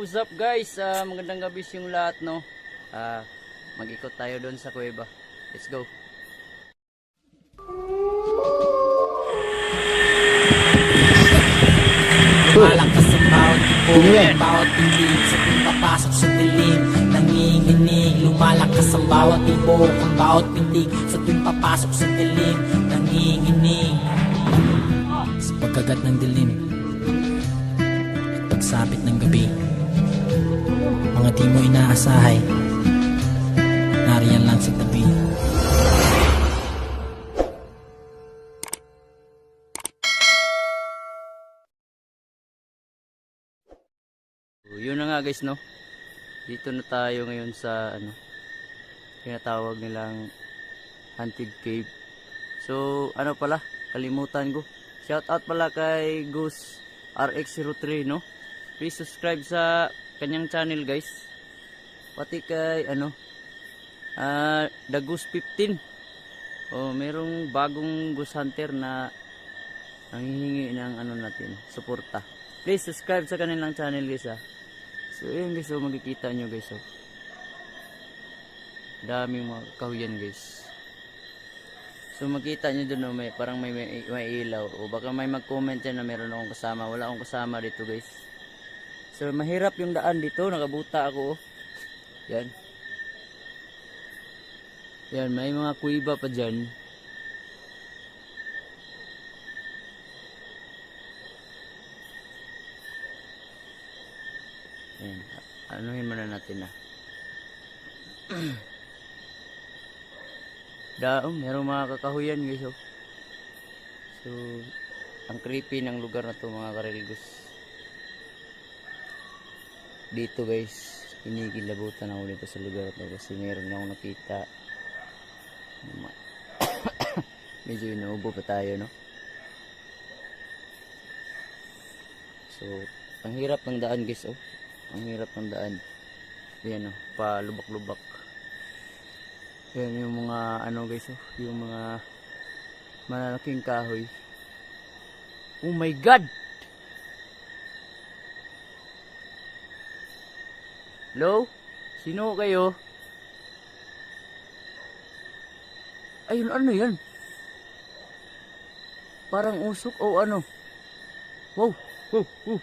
what's up guys? Ah, magandang gabi sa yung lahat, no? Ah, mag-ikot tayo doon sa kuweba. Let's go. Malakas ang bawat ibon, bawat piling Sa tuwing papasok sa dilim, nanginginig Lumalakas ang bawat ibon, ang bawat pintig Sa tuwing papasok sa dilim, nanginginig Sa pagkagat ng dilim At pagsapit ng gabi Mga di mo inaasahay Nariyan lang sa tabi So, yun na nga guys, no? Dito na tayo ngayon sa, ano, tinatawag nilang Haunted Cave. So, ano pala, kalimutan ko. Shout out pala kay Goose RX03, no? Please subscribe sa kanyang channel, guys. Pati kay, ano, ah, The Goose 15. Oh, merong bagong Goose Hunter na nanghihingi ng ano natin, suporta. Please subscribe sa kanilang channel guys ah. So ayun guys, oh, makikita nyo guys oh. Daming mga kahuyan guys. So makita nyo dun oh, may, parang may, may, may ilaw. O baka may mag-comment dyan na meron akong kasama. Wala akong kasama dito guys. So mahirap yung daan dito. Nakabuta ako oh. Yan. Yan, may mga kuiba pa dyan. Ayan. Anuhin muna natin na. Daong, merong mga kakahuyan guys oh. So, ang creepy ng lugar na to mga karilgos. Dito guys, kinikilabutan ako dito sa lugar na kasi meron akong nakita. Medyo inuubo pa tayo no. So, ang hirap ng daan guys oh. Ang hirap ng daan. Ayan oh, pa lubak-lubak. Ayan yung mga ano guys oh, yung mga malalaking kahoy. Oh my god! Hello? Sino kayo? Ayun, ano yan? Parang usok o ano? Wow! Wow! Wow!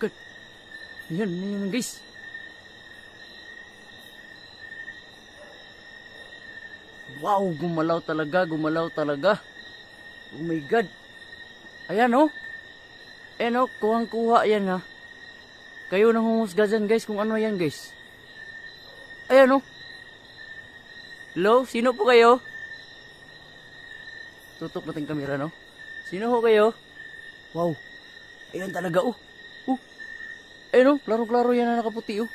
God! Yan, yan guys. Wow, gumalaw talaga, gumalaw talaga. Oh my god. Ayan oh. Ayan oh, kuhang-kuha yan ha. Kayo nang humusga dyan guys kung ano yan guys. Ayan oh. Hello, sino po kayo? Tutok natin kamera no. Sino ho kayo? Wow. Ayan talaga oh. Oh. Ayun oh, klaro-klaro yan na nakaputi oh.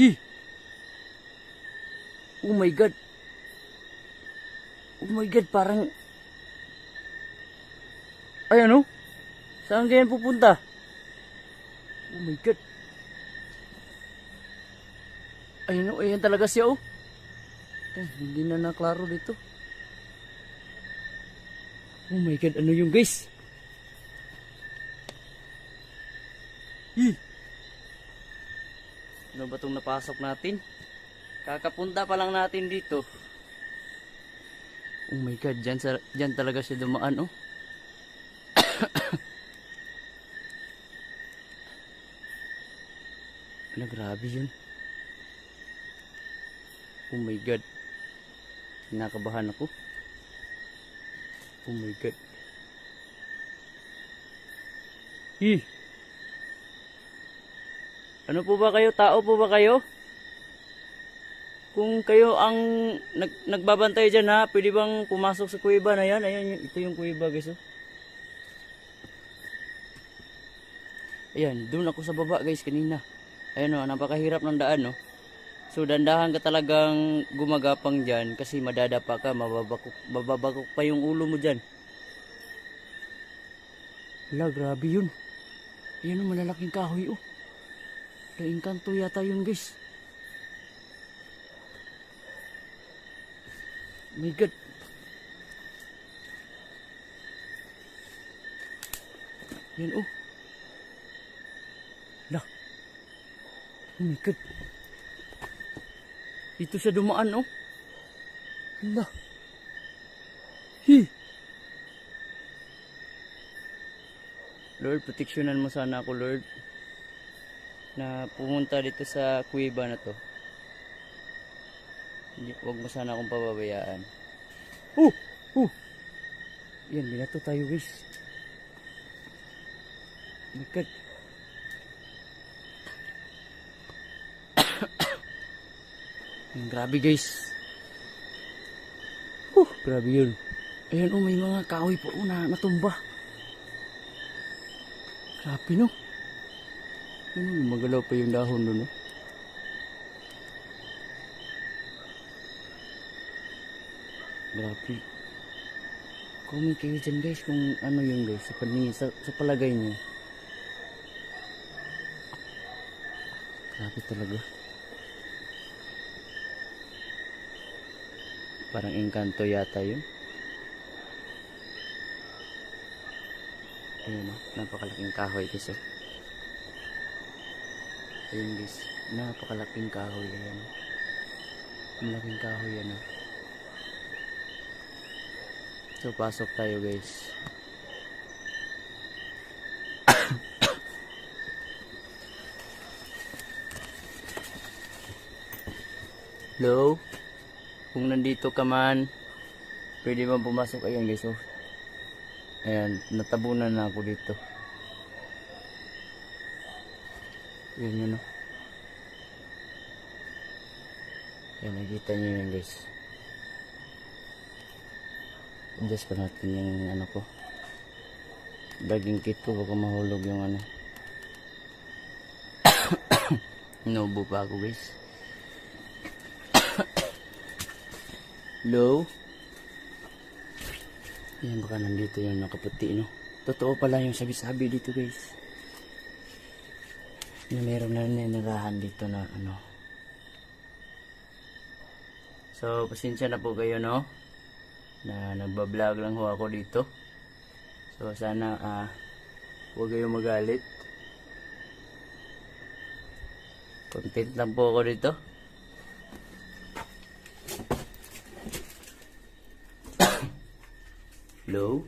Hi. Oh my god. Oh my god, parang Ayan oh. Saan ganyan pupunta? Oh my god. Ayun oh, ayan talaga siya oh. Eh, hindi na naklaro dito. Oh my god, ano yung guys? Hi. Ano ba itong napasok natin? Kakapunta pa lang natin dito. Oh my god, dyan, sa, dyan talaga siya dumaan oh. ano, grabe yun. Oh my god. Kinakabahan ako. Oh my god. Hi. Ano po ba kayo? Tao po ba kayo? Kung kayo ang nag, nagbabantay dyan ha, pwede bang pumasok sa kuweba na yan? Ayan, ito yung kuweba guys. Oh. Ayan, doon ako sa baba guys kanina. Ayan o, napakahirap ng daan no. So dandahan ka talagang gumagapang dyan kasi madadapa ka, mababakok, mababakok pa yung ulo mo dyan. Wala, grabe yun. Ayan o, malalaking kahoy oh. Naingkanto yata yun guys. My God. Yan oh. Oh my God. Dito siya dumaan, oh. Hala. Hi. Lord, proteksyonan mo sana ako, Lord. Na pumunta dito sa kuweba na to. Hindi, huwag mo sana akong pababayaan. Oh! Oh! Yan, binato tayo, guys. Oh my God. Grabe guys. Huh, grabe yun. Ayan oh, may mga kahoy po oh, na natumba. Grabe no. Ano, magalaw pa yung dahon doon no. Grabe. Comment kayo dyan guys kung ano yun guys sa, paningin, sa, sa palagay niyo. Grabe talaga. Parang engkanto yata yun. Ayun o, napakalaking kahoy guys o. Ayun guys, napakalaking kahoy yan. Malaking kahoy yan o. So pasok tayo guys. Hello? Kung nandito ka man, pwede mo pumasok. Ayan guys, oh. Ayan, natabunan na ako dito. Ayan yun, oh. Ayan, nakita nyo yun guys. Adjust ko natin yung ano ko. Daging kit ko, baka mahulog yung ano. Inuubo pa ako guys. Hello? Yan, baka nandito yung nakaputi, no? Totoo pala yung sabi-sabi dito, guys. Na meron na ninirahan dito na, ano. So, pasensya na po kayo, no? Na nagbablog lang ho ako dito. So, sana, ah, huwag kayong magalit. Content lang po ako dito. Hello?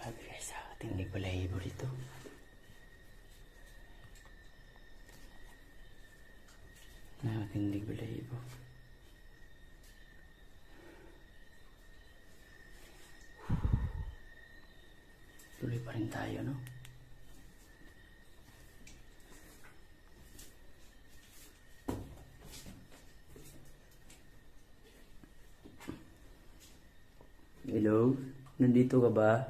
Grabe guys, ah, tingnig balahibo dito. Nakatindig balahibo. Tuloy pa rin tayo, no? Hello? Nandito ka ba?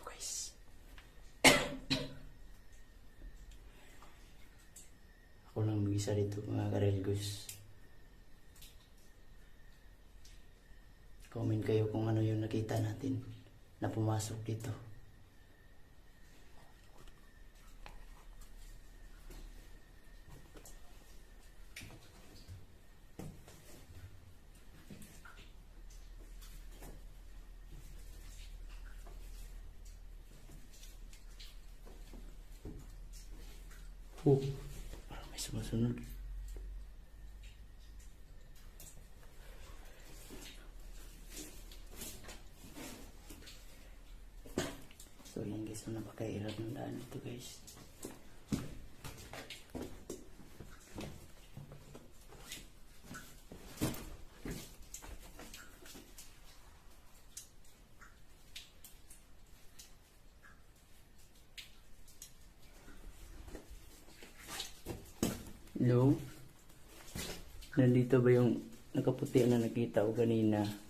Guys. Ako lang mag-isa dito mga karelgos. Comment kayo kung ano yung nakita natin na pumasok dito. Oh, parang may sumusunod. So yan guys, so napakairap ng daan dito guys. Hello? Nandito ba yung nakaputi na nakita ko kanina?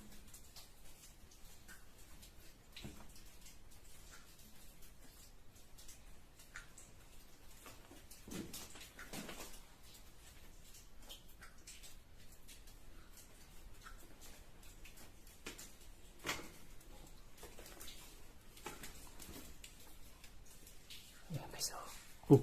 Oh.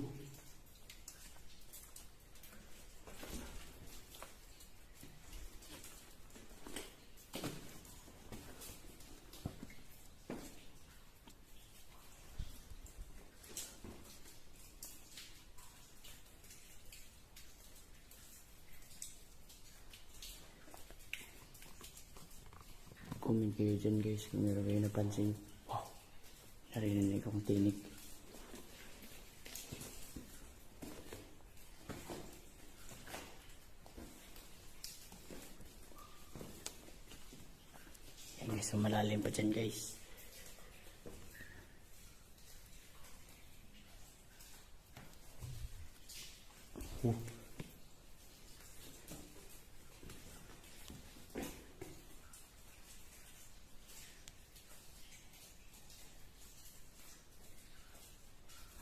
Kayo dyan guys kung meron kayo napansin. Wow! Narinig akong tinig. Dyan guys. Oh.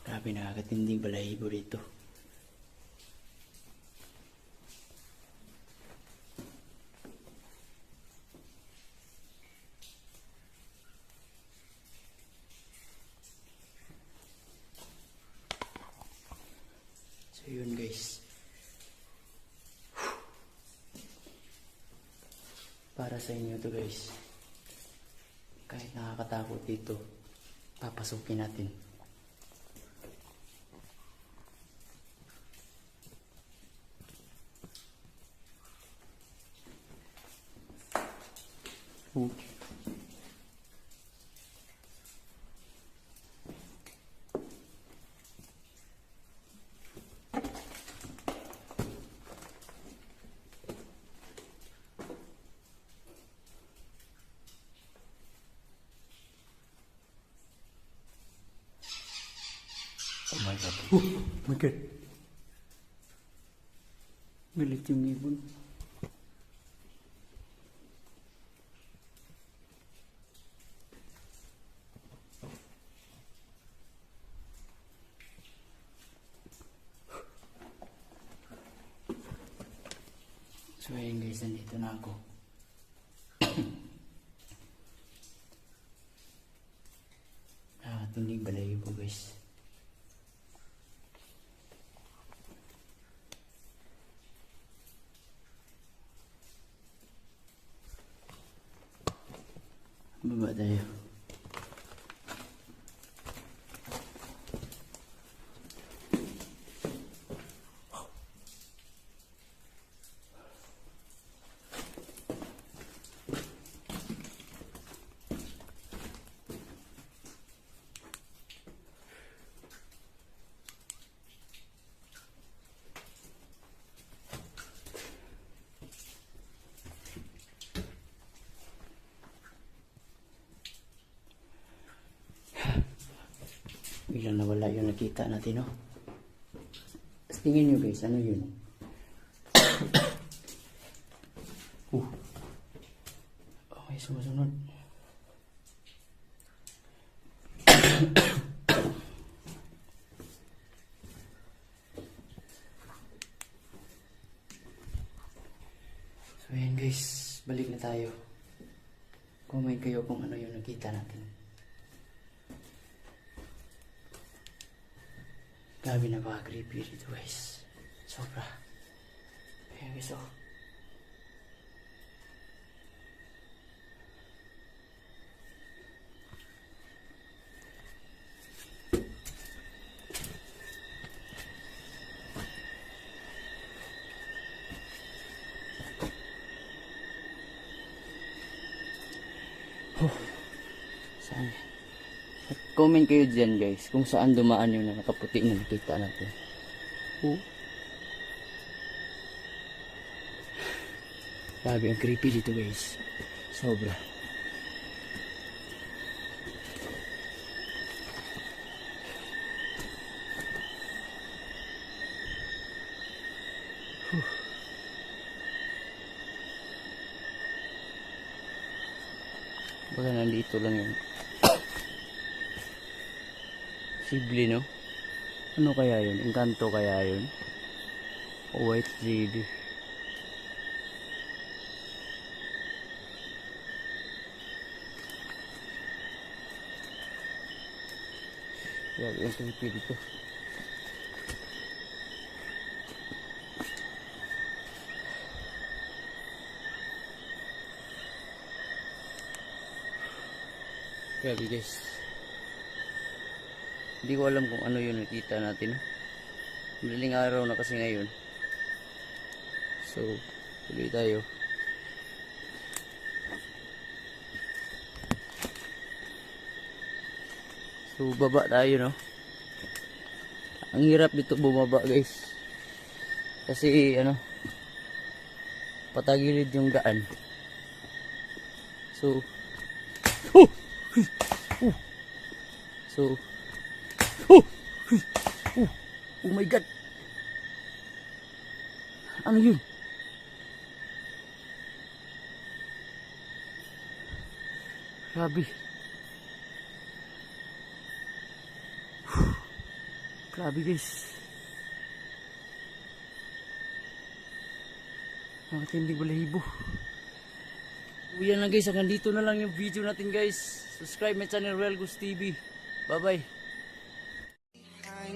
Grabe nakakatinding balahibo rito. So yun guys. Para sa inyo to guys. Kahit nakakatakot dito, papasukin natin. Oh. Oh my god. Galit yung ibon. So ayun guys, nandito na ako. ah, tindig balay po guys. Baba tayo. Biglang nakita natin, no? Tingin nyo guys, ano yun? uh. Okay, sumusunod. so ayan guys, balik na tayo. Comment kayo kung ano yung nakita natin. Grabe na ba creepy dito guys. Sobra. Ayan guys. Saan yan? Comment kayo dyan guys kung saan dumaan yung nakaputi na nakita natin. Oh. Grabe ang creepy dito guys. Sobra. Whew. Baka nandito lang yun. Sibli, no? Ano kaya yun? Encanto kaya yun? O white lady? Grabe ang creepy dito. Grabe guys. Hindi ko alam kung ano yun nakita natin. Madaling araw na kasi ngayon. So, tuloy tayo. So, baba tayo, no? Ang hirap dito bumaba, guys. Kasi, ano, patagilid yung daan. So, oh! So, oh, oh, my God. Ano yun? Grabe. Grabe guys. Nakatinding balahibo. So, yan lang guys. Hanggang dito na lang yung video natin guys. Subscribe my channel Real Gus TV. Bye bye.